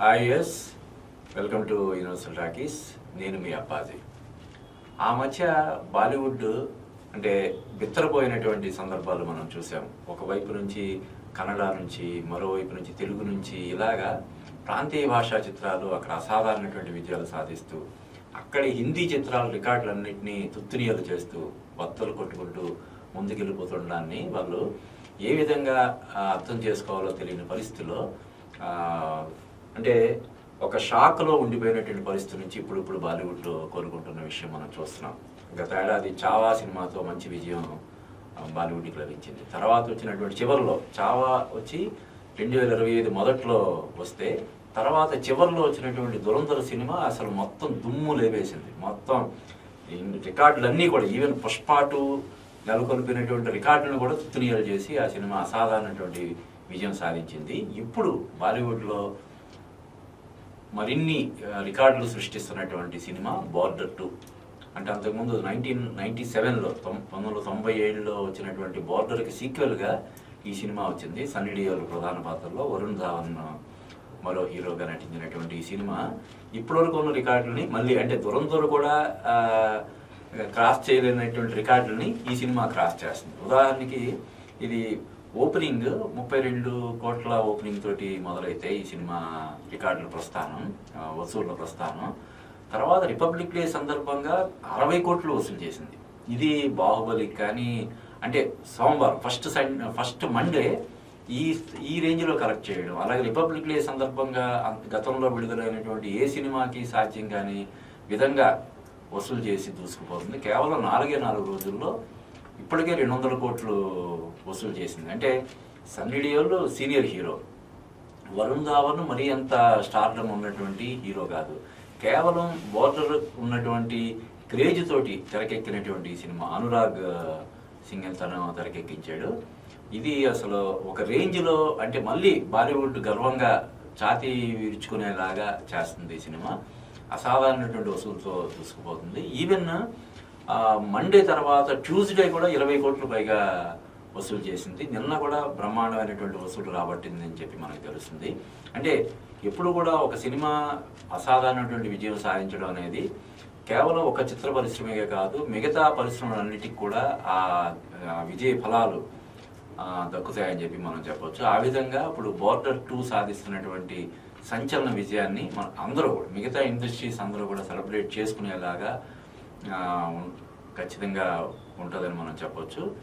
Hi yes welcome to Universal Talkies. నేను మీ అప్పాజీ. ఆ మధ్య బాలీవుడ్ అంటే బిత్తరపోయినటువంటి సందర్భాలు మనం చూసాం. ఒకవైపు నుంచి కన్నడ నుంచి మరోవైపు నుంచి తెలుగు నుంచి ఇలాగా ప్రాంతీయ భాషా చిత్రాలు అక్కడ అసాధారణటువంటి విజయాలు సాధిస్తూ అక్కడి హిందీ చిత్రాల రికార్డులన్నింటినీ తుత్తునియలు చేస్తూ బత్తలు కొట్టుకుంటూ ముందుకెళ్ళిపోతుండడాన్ని వాళ్ళు ఏ విధంగా అర్థం చేసుకోవాలో తెలియని పరిస్థితిలో అంటే ఒక షాక్లో ఉండిపోయినటువంటి పరిస్థితి నుంచి ఇప్పుడు ఇప్పుడు బాలీవుడ్ కోరుకుంటున్న విషయం మనం చూస్తున్నాం. గత ఏడాది చావా సినిమాతో మంచి విజయం బాలీవుడ్కి లభించింది. తర్వాత వచ్చినటువంటి చివరిలో చావా వచ్చి రెండు వేల ఇరవై ఐదు మొదట్లో వస్తే తర్వాత చివరిలో వచ్చినటువంటి దురంధర సినిమా అసలు మొత్తం దుమ్ము లేవేసింది మొత్తం రికార్డులన్నీ కూడా ఈవెన్ పుష్పాటు నెలకొల్పినటువంటి రికార్డులను కూడా తుత్తునియలు చేసి ఆ సినిమా అసాధారణటువంటి విజయం సాధించింది. ఇప్పుడు బాలీవుడ్లో మరిన్ని రికార్డులు సృష్టిస్తున్నటువంటి సినిమా బార్డర్ టూ. అంటే అంతకుముందు నైన్టీన్ నైన్టీ సెవెన్లో పంతొమ్మిది వందల తొంభై ఏడులో వచ్చినటువంటి బార్డర్కి సీక్వెల్గా ఈ సినిమా వచ్చింది. సన్నీ డియోల్ ప్రధాన పాత్రలో వరుణ్ ధావన్ మరో హీరోగా నటించినటువంటి ఈ సినిమా. ఇప్పటివరకు ఉన్న రికార్డులని మళ్ళీ అంటే దురంధరు కూడా క్రాస్ చేయలేనటువంటి రికార్డులని ఈ సినిమా క్రాస్ చేస్తుంది. ఉదాహరణకి ఇది ఓపెనింగ్ ముప్పై రెండు కోట్ల ఓపెనింగ్ తోటి మొదలైతే ఈ సినిమా రికార్డుల ప్రస్థానం వసూళ్ళ ప్రస్థానం. తర్వాత రిపబ్లిక్ డే సందర్భంగా అరవై కోట్లు వసూలు చేసింది. ఇది బాహుబలి కానీ అంటే సోమవారం ఫస్ట్ సండ్ ఫస్ట్ మండే ఈ ఈ రేంజ్లో కలెక్ట్ చేయడం. అలాగే రిపబ్లిక్ డే సందర్భంగా గతంలో విడుదలైనటువంటి ఏ సినిమాకి సాధ్యం కాని విధంగా వసూలు చేసి దూసుకుపోతుంది. కేవలం నాలుగే నాలుగు రోజుల్లో ఇప్పటికే రెండు వందల కోట్లు వసూలు చేసింది. అంటే సన్నీడియోలో సీనియర్ హీరో. వరుణ్ ధావన్ మరీ అంత స్టార్డమ్ ఉన్నటువంటి హీరో కాదు. కేవలం బోర్డర్ ఉన్నటువంటి క్రేజ్ తోటి తెరకెక్కినటువంటి సినిమా. అనురాగ్ సింగ్ తను తెరకెక్కించాడు. ఇది అసలు ఒక రేంజ్లో అంటే మళ్ళీ బాలీవుడ్ గర్వంగా ఛాతీ విరుచుకునేలాగా చేస్తుంది ఈ సినిమా. అసాధారణటువంటి వసూలుతో దూసుకుపోతుంది. ఈవెన్ మండే తర్వాత ట్యూస్డే కూడా ఇరవై కోట్లు పైగా వసూలు చేసింది. నిన్న కూడా బ్రహ్మాండమైనటువంటి వసూలు రాబట్టింది అని చెప్పి మనకు తెలుస్తుంది. అంటే ఎప్పుడు కూడా ఒక సినిమా అసాధారణటువంటి విజయం సాధించడం అనేది కేవలం ఒక చిత్ర పరిశ్రమగా కాదు మిగతా పరిశ్రమలన్నిటికి కూడా ఆ విజయ ఫలాలు దక్కుతాయని చెప్పి మనం చెప్పవచ్చు ఆ విధంగా ఇప్పుడు బోర్డర్ టూ సాధిస్తున్నటువంటి సంచలన విజయాన్ని మన అందరూ కూడా మిగతా ఇండస్ట్రీస్ అందరూ కూడా సెలబ్రేట్ చేసుకునేలాగా ఖచ్చితంగా ఉంటుందని మనం చెప్పొచ్చు.